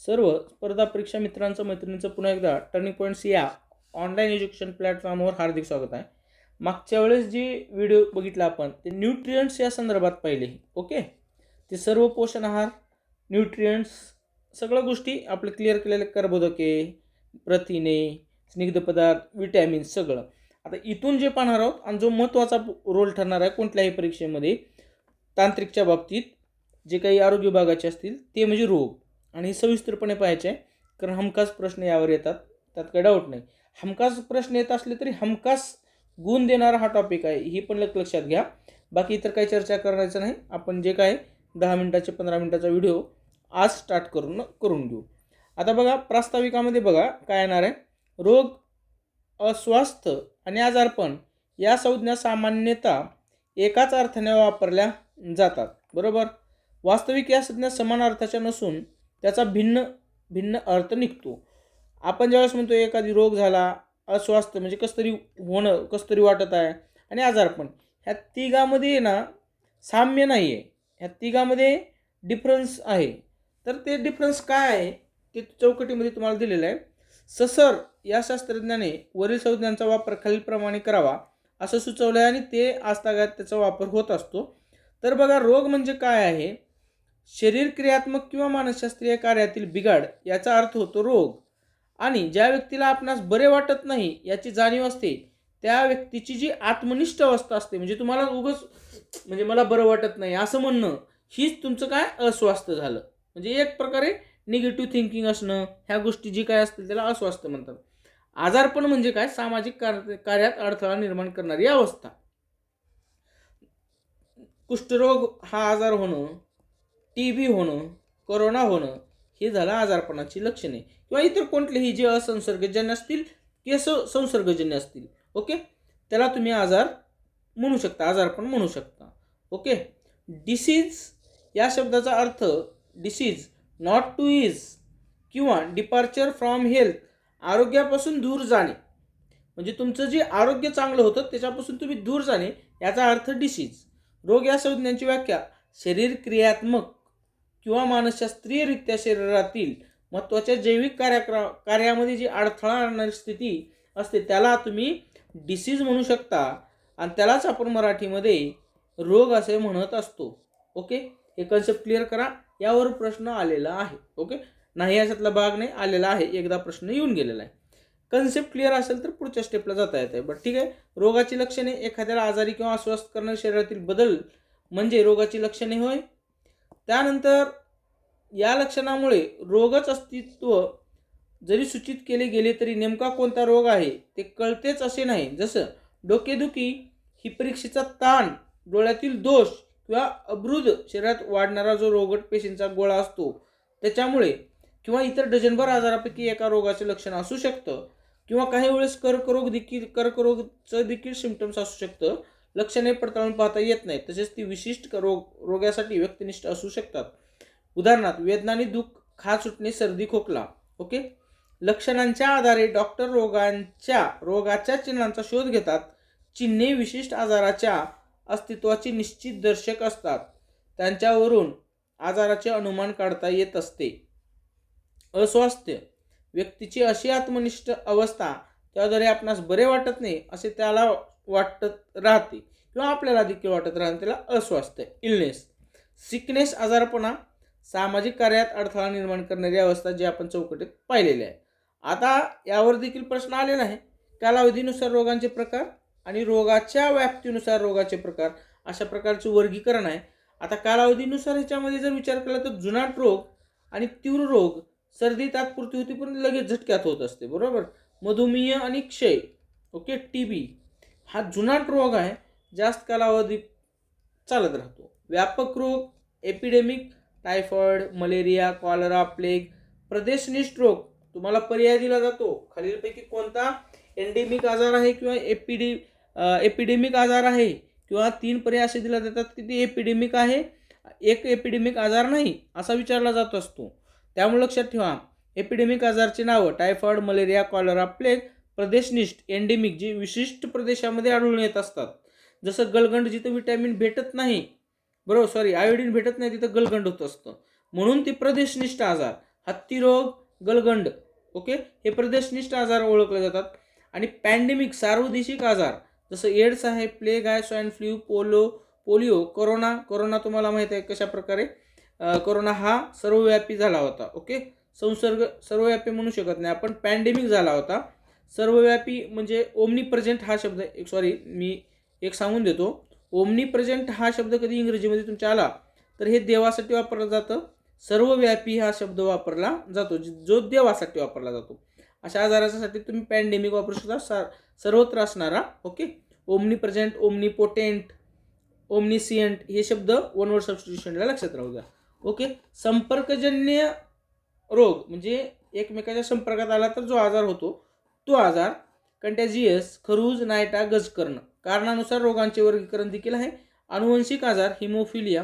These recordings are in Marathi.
सर्व स्पर्धा परीक्षा मित्रांचं मैत्रिणींचं पुन्हा एकदा टर्निंग पॉईंट्स या ऑनलाईन एज्युकेशन प्लॅटफॉर्मवर हार्दिक स्वागत आहे. मागच्या वेळेस जे व्हिडिओ बघितला आपण ते न्यूट्रियंट्स या संदर्भात पाहिले ओके ते सर्व पोषण आहार न्यूट्रियंट्स सगळ्या गोष्टी आपले क्लिअर केलेले कर्बोदके प्रथिने स्निग्ध पदार्थ विटॅमिन्स सगळं. आता इथून जे पाहणार आहोत आणि जो महत्त्वाचा रोल ठरणार आहे कोणत्याही परीक्षेमध्ये तांत्रिकच्या बाबतीत जे काही आरोग्य विभागाचे असतील ते म्हणजे रोग. आणि सविस्तरपणे पाहायचे आहे कारण हमखास प्रश्न यावर येतात. त्यात काही डाऊट नाही. हमखास प्रश्न येत असले तरी हमखास गुण देणारा हा टॉपिक आहे ही पण लक- लक्षात घ्या. बाकी इतर काही चर्चा करायचं नाही आपण जे काय दहा मिनटाचे पंधरा मिनटाचा व्हिडिओ आज स्टार्ट करून करून घेऊ. आता बघा प्रास्ताविकामध्ये बघा काय येणार आहे? रोग अस्वास्थ आणि आजारपण या संज्ञा सामान्यतः एकाच अर्थाने वापरल्या जातात. बरोबर? वास्तविक या संज्ञा समान अर्थाच्या नसून त्याचा भिन्न भिन्न अर्थ निघतो. आपण ज्यावेळेस म्हणतो एखादी रोग झाला अस्वास्थ्य म्हणजे कसं तरी होणं कसं तरी वाटत आहे आणि आजारपण ह्या तिघामध्ये ना साम्य नाही आहे ह्या तिघामध्ये डिफरन्स आहे. तर ते डिफरन्स काय आहे ते चौकटीमध्ये तुम्हाला दिलेलं आहे. ससर या शास्त्रज्ञाने वरील संज्ञांचा वापर खालीलप्रमाणे करावा असं सुचवलं आहे आणि ते आजतागायत त्याचा वापर होत असतो. तर बघा रोग म्हणजे काय आहे? शरीर क्रियात्मक किंवा मानसशास्त्रीय कार्यातील बिघाड याचा अर्थ होतो रोग. आणि ज्या व्यक्तीला आपणास बरे वाटत नाही याची जाणीव असते त्या व्यक्तीची जी आत्मनिष्ठ अवस्था असते म्हणजे तुम्हाला उगच म्हणजे मला बरं वाटत नाही असं म्हणणं हीच तुमचं काय अस्वास्थ्य झालं. म्हणजे एक प्रकारे निगेटिव्ह थिंकिंग असणं ह्या गोष्टी जी काय असतील त्याला अस्वास्थ्य म्हणतात. आजारपण म्हणजे काय? सामाजिक कार्य कार्यात अडथळा निर्माण करणारी अवस्था. कुष्ठरोग हा आजार होणं टी बी होणं करोना होणं हे झालं आजारपणाची लक्षणे. किंवा इतर कोणतेही जे असंसर्गजन्य असतील की संसर्गजन्य असतील ओके? त्याला तुम्ही आजार म्हणू शकता आजारपण म्हणू शकता ओके? डिसीज या शब्दाचा अर्थ डिसीज नॉट टू इज किंवा डिपार्चर फ्रॉम हेल्थ आरोग्यापासून दूर जाणे. म्हणजे तुमचं जे आरोग्य चांगलं होतं त्याच्यापासून तुम्ही दूर जाणे याचा अर्थ डिसीज रोग या संज्ञांची व्याख्या शरीर क्रियात्मक किंवा मानसशास्त्रीयरित्या शरीरातील महत्त्वाच्या जैविक कार्या कार्यामध्ये जी अडथळा आणणारी स्थिती असते त्याला तुम्ही डिसीज म्हणू शकता. आणि त्यालाच आपण मराठीमध्ये रोग असे म्हणत असतो. ओके हे कन्सेप्ट क्लिअर करा. यावर प्रश्न आलेला आहे. ओके नाही याच्यातला भाग नाही आलेला आहे. एकदा प्रश्न येऊन गेलेला आहे. कन्सेप्ट क्लिअर असेल तर पुढच्या स्टेपला जाता येत आहे बट ठीक आहे? रोगाची लक्षणे एखाद्याला आजारी किंवा अस्वस्थ करणारे शरीरातील बदल म्हणजे रोगाची लक्षणे होय? त्यानंतर या लक्षणामुळे रोगच अस्तित्व जरी सूचित केले गेले तरी नेमका कोणता रोग आहे ते कळतेच असे नाही. जसं डोकेदुखी ही परीक्षेचा ताण डोळ्यातील दोष किंवा अब्रुद शरीरात वाढणारा जो रोगट पेशींचा गोळा असतो त्याच्यामुळे किंवा इतर डझनभर आजारापैकी एका रोगाचे लक्षण असू शकतं किंवा काही वेळेस कर्करोग देखील कर्करोगचं देखील सिमटम्स असू शकतं. लक्षणे पडताळून पाहता येत नाही. तसेच ती विशिष्ट रोग रोगासाठी व्यक्तिनिष्ठ असू शकतात. उदाहरणार्थ वेदनाने दुःख खा सुटणे सर्दी खोकला. ओके? लक्षणांच्या आधारे डॉक्टर रोगांच्या रोगाच्या चिन्हांचा शोध घेतात. चिन्हे विशिष्ट आजाराच्या अस्तित्वाची निश्चित दर्शक असतात. त्यांच्यावरून आजाराचे अनुमान काढता येत असते. अस्वास्थ्य. व्यक्तीची अशी आत्मनिष्ठ अवस्था त्याद्वारे आपणास बरे वाटत नाही असे त्याला वाटत राहते किंवा आपल्याला देखील वाटत राहते त्याला अस्वास्थ्य इलनेस सिकनेस आजारपणा सामाजिक कार्यात अडथळा निर्माण करणारी अवस्था जी आपण चौकटीत पाहिलेली आहे. आता यावर देखील प्रश्न आलेला आहे. कालावधीनुसार रोगांचे प्रकार आणि रोगाच्या व्याप्तीनुसार रोगाचे प्रकार अशा प्रकारचे वर्गीकरण आहे. आता कालावधीनुसार ह्याच्यामध्ये जर विचार केला तर जुनाट रोग आणि तीव्र रोग सर्दी तात्पुरती होती पण लगेच झटक्यात होत असते बरोबर? मधुमेह आणि क्षय ओके? टी बी हा जुनाट रोग आहे जास्त कालावधी चालत राहतो. व्यापक रोग epidemic typhoid malaria cholera plague प्रदेशनिष्ठ रोग तुम्हाला पर्याय दिला जातो. खालीलपैकी कोणता? एंडेमिक आजार आहे किंवा एपिडे एपिडेमिक आजार आहे किंवा तीन पर्याय असे दिला जातात की ते एपिडेमिक आहे. एक एपिडेमिक आजार नाही असा विचारला जात असतो. त्यामुळे लक्षात ठेवा एपिडेमिक आजारची नावं टायफॉइड मलेरिया कॉलरा प्लेग प्रदेशनिष्ठ एंडेमिक जी विशिष्ट प्रदेशामध्ये आढळून येत असतात. जसं गलगंड जिथं विटॅमिन भेटत नाही बरोबर सॉरी आयोडीन भेटत नाही तिथं गलगंड होत असतं. म्हणून ते प्रदेशनिष्ठ आजार हत्ती रोग गलगंड ओके हे प्रदेशनिष्ठ आजार ओळखले जातात. आणि पॅन्डेमिक सार्वदेशिक आजार जसं एड्स आहे प्लेग आहे swine flu polo polio corona corona तुम्हाला माहीत आहे कशा प्रकारे कोरोना हा सर्वव्यापी झाला होता ओके संसर्ग सर्वव्यापी म्हणू शकत नाही. आपण पॅन्डेमिक झाला होता सर्वव्यापी म्हणजे ओमनी प्रेझेंट हा शब्द एक सॉरी मी एक सांगून देतो. ओमनी प्रेझेंट हा शब्द कधी इंग्रजीमध्ये तुमच्या आला? तर हे देवासाठी वापरलं जातं. सर्वव्यापी हा शब्द वापरला जातो जो देवासाठी वापरला जातो. अशा आजारासाठी तुम्ही पॅन्डेमिक वापरू शकता सा सर्वत्र असणारा okay omni present omni potent omniscient हे शब्द वन वर्ड सबस्टिट्युशनला लक्षात राहू द्या ओके संपर्कजन्य रोग म्हणजे एकमेकाच्या संपर्कात आला तर जो आजार होतो तो आजार कंटॅजियस खरूज नायटा गजकर्ण. कारणानुसार रोगांचे वर्गीकरण देखील आहे. अनुवंशिक आजार हिमोफिलिया.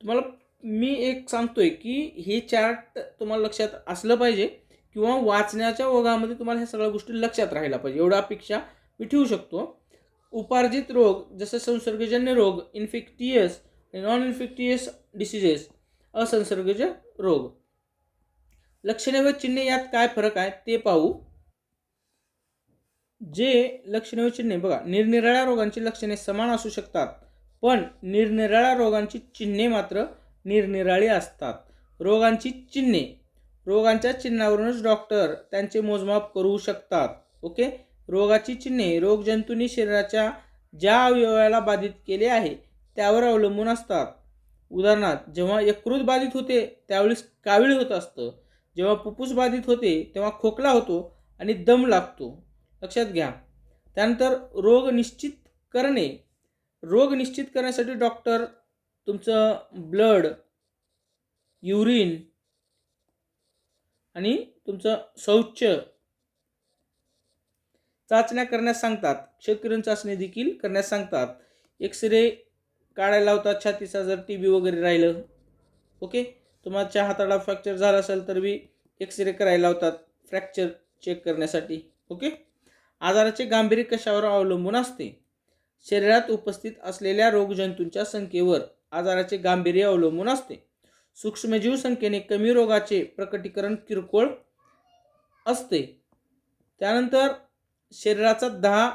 तुम्हाला मी एक सांगतोय की हे चार्ट तुम्हाला लक्षात असलं पाहिजे किंवा वाचण्याच्या ओघामध्ये तुम्हाला ह्या सगळ्या गोष्टी लक्षात राहायला पाहिजे. एवढा अपेक्षा मी ठेवू शकतो. उपार्जित रोग जसं संसर्गजन्य रोग इन्फेक्टियस नॉन इन्फेक्टियस डिसिजेस असंसर्गजन्य रोग. लक्षणे व चिन्हे यात काय फरक आहे ते पाहू. जे लक्षणे व चिन्हे. बघा निरनिराळ्या रोगांची लक्षणे समान असू शकतात पण निरनिराळ्या रोगांची चिन्हे मात्र निरनिराळी असतात. रोगांची चिन्हे. रोगांच्या चिन्हावरूनच डॉक्टर त्यांचे मोजमाप करू शकतात ओके? रोगाची चिन्हे रोगजंतूंनी शरीराच्या ज्या अवयवाला बाधित केले आहे त्यावर अवलंबून असतात. उदाहरणार्थ जेव्हा यकृत बाधित होते त्यावेळेस कावीळ होत असतं. जेव्हा फुफ्फुस बाधित होते तेव्हा खोकला होतो आणि दम लागतो. लक्षात घ्या. त्यानंतर रोग निश्चित करणे. रोग निश्चित करण्यासाठी डॉक्टर तुमचं ब्लड युरिन आणि तुमचं शौच चाचण्या करण्यास सांगतात. क्षेत्रकिरण चाचणी देखील करण्यास सांगतात. एक्सरे काढायला लावतात. छातीचा जर टी बी वगैरे राहिलं. ओके तुमच्या हाताला फ्रॅक्चर झाला असेल तर बी एक्सरे करायला लावतात. फ्रॅक्चर चेक करण्यासाठी. ओके आजाराचे गांभीर्य कशावर अवलंबून असते? शरीरात उपस्थित असलेल्या रोगजंतूंच्या संख्येवर आजाराचे गांभीर्य अवलंबून असते. सूक्ष्मजीव संख्येने कमी रोगाचे प्रकटीकरण किरकोळ असते. त्यानंतर शरीराचा दहा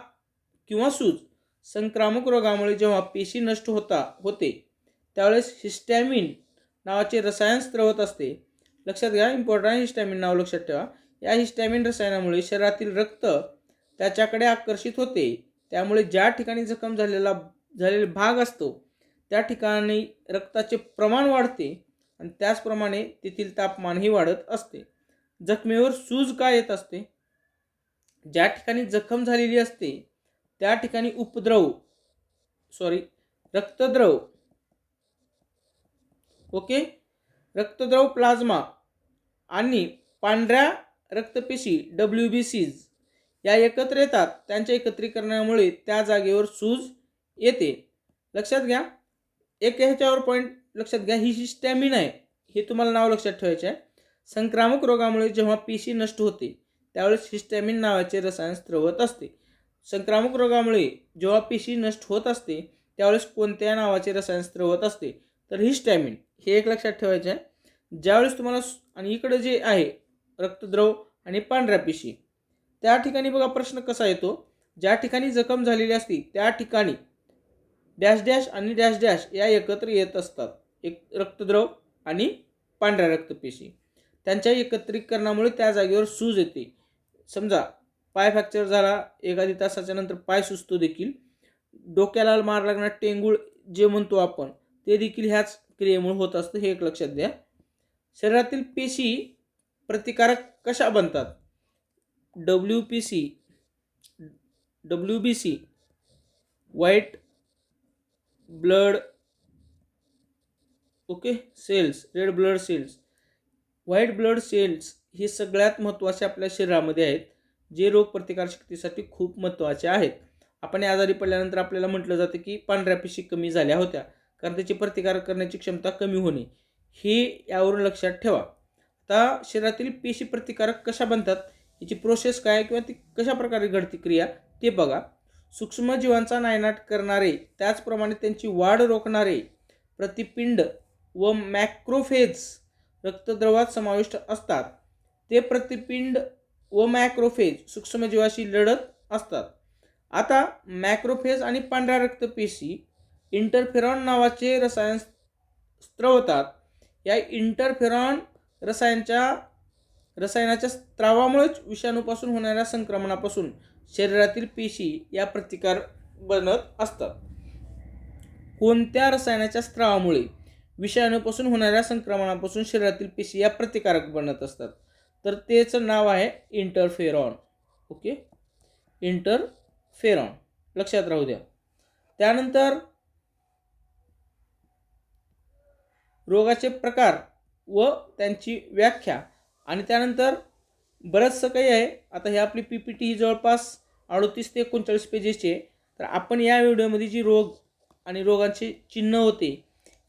किंवा सूज संक्रामक रोगामुळे जेव्हा पेशी नष्ट होता होते त्यावेळेस हिस्टॅमिन नावाचे रसायन स्त्रवत असते. लक्षात घ्या इम्पॉर्टंट हिस्टॅमिन नाव लक्षात ठेवा. या हिस्टॅमिन रसायनामुळे शरीरातील रक्त त्याच्याकडे आकर्षित होते. त्यामुळे ज्या ठिकाणी जखम झालेला झालेला भाग असतो त्या ठिकाणी रक्ताचे प्रमाण वाढते आणि त्याचप्रमाणे तेथील तापमानही वाढत असते. जखमेवर सूज का येत असते? ज्या ठिकाणी जखम झालेली असते त्या ठिकाणी उपद्रव सॉरी रक्तद्रव ओके रक्तद्रव प्लाझ्मा आणि पांढऱ्या रक्तपेशी डब्ल्यू बी सीज या एकत्र येतात. त्यांच्या एकत्रीकरणामुळे त्या जागेवर सूज येते. लक्षात घ्या. एक ह्याच्यावर पॉईंट लक्षात घ्या ही हिस्टॅमिन आहे हे तुम्हाला नाव लक्षात ठेवायचे आहे. संक्रामक रोगामुळे जेव्हा पेशी नष्ट होते त्यावेळेस हिस्टॅमिन नावाचे रसायन स्त्रवत असते. संक्रामक रोगामुळे जेव्हा पेशी नष्ट होत असते त्यावेळेस कोणत्या नावाचे रसायन स्त्रवत असते? तर हिस्टॅमिन हे एक लक्षात ठेवायचे आहे. ज्यावेळेस तुम्हाला आणि इकडं जे आहे रक्तद्रव आणि पांढऱ्या पेशी त्या ठिकाणी बघा प्रश्न कसा येतो? ज्या ठिकाणी जखम झालेली असती त्या ठिकाणी डॅश डॅश आणि डॅश डॅश या एकत्र येत असतात. एक रक्तद्रव आणि पांढऱ्या रक्तपेशी. त्यांच्या एकत्रीकरणामुळे त्या जागेवर सूज येते. समजा पाय फ्रॅक्चर झाला एखादी तासाच्या नंतर पाय सुचतो देखील. डोक्याला मार लागणार टेंगूळ जे म्हणतो आपण ते देखील ह्याच क्रियेमुळे होत असतं हे एक लक्षात द्या शरीरातील पेशी प्रतिकारक कशा बनतात? W P C W B C white blood okay cells red blood cells. White blood cells हे सगळ्यात महत्त्वाचे आपल्या शरीरामध्ये आहेत जे रोगप्रतिकारशक्तीसाठी खूप महत्त्वाचे आहेत. आपण आजारी पडल्यानंतर आपल्याला म्हटलं जातं की पांढऱ्या पेशी कमी झाल्या होत्या कारण त्याची प्रतिकार करण्याची क्षमता कमी होणे. हे यावरून लक्षात ठेवा. आता शरीरातील पेशी प्रतिकारक कशा बनतात? तिची प्रोसेस काय किंवा ती कशा प्रकारे घडती क्रिया ते बघा. सूक्ष्मजीवांचा नायनाट करणारे त्याचप्रमाणे त्यांची वाढ रोखणारे प्रतिपिंड व मॅक्रोफेज रक्तद्रवात समाविष्ट असतात. ते प्रतिपिंड व मॅक्रोफेज सूक्ष्मजीवाशी लढत असतात. आता मॅक्रोफेज आणि पांढऱ्या रक्तपेशी इंटरफेरॉन नावाचे रसायन स्त्रवतात. या इंटरफेरॉन रसायनच्या रसायनाच्या स्त्रावामुळेच विषाणूपासून होणाऱ्या संक्रमणापासून शरीरातील पेशी या प्रतिकार बनत असतात. कोणत्या रसायनाच्या स्त्रावामुळे विषाणूपासून होणाऱ्या संक्रमणापासून शरीरातील पेशी या प्रतिकारक बनत असतात? तर तेचं नाव आहे इंटरफेरॉन. ओके? इंटरफेरॉन. लक्षात राहू द्या. त्यानंतर रोगाचे प्रकार व त्यांची व्याख्या. आणि त्यानंतर बरंचसं काही आहे. आता ही आपली पी पी टी ही जवळपास अडतीस ते एकोणचाळीस पेजेसची आहे. तर आपण या व्हिडिओमध्ये जी रोग आणि रोगांचे चिन्ह होते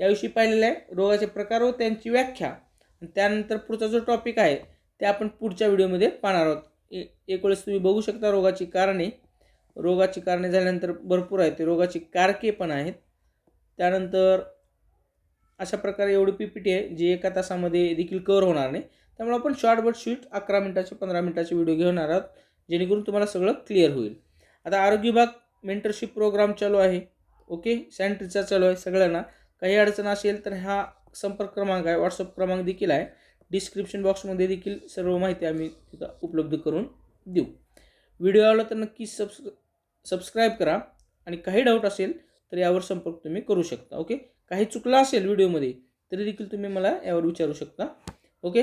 याविषयी पाहिलेलं आहे. रोगाचे प्रकार व त्यांची व्याख्या. आणि त्यानंतर पुढचा जो टॉपिक आहे ते आपण पुढच्या व्हिडिओमध्ये पाहणार आहोत. ए एक वेळेस तुम्ही बघू शकता रोगाची कारणे. रोगाची कारणे झाल्यानंतर भरपूर आहेत. ते रोगाची कारके पण आहेत. त्यानंतर अशा प्रकारे एवढी पी पी टी आहे जी एका तासामध्ये देखील कवर होणार नाही. त्यामुळे आपण शॉर्ट बट शूट अकरा मिनटाचे पंधरा मिनटाचे व्हिडिओ घेणार आहोत जेणेकरून तुम्हाला सगळं क्लिअर होईल. आता आरोग्य विभाग मेंटरशिप प्रोग्राम चालू आहे. ओके सॅनिटरीचा चालू आहे सगळ्यांना. काही अडचण असेल तर हा संपर्क क्रमांक आहे व्हॉट्सअप क्रमांक देखील आहे. डिस्क्रिप्शन बॉक्समध्ये देखील सर्व माहिती आम्ही तिथं उपलब्ध करून देऊ. व्हिडिओ आवडला तर नक्की सबस् सबस्क्राईब करा. आणि काही डाऊट असेल तर यावर संपर्क तुम्ही करू शकता. ओके काही चुकला असेल व्हिडिओमध्ये तरी देखील तुम्ही मला यावर विचारू शकता. Okay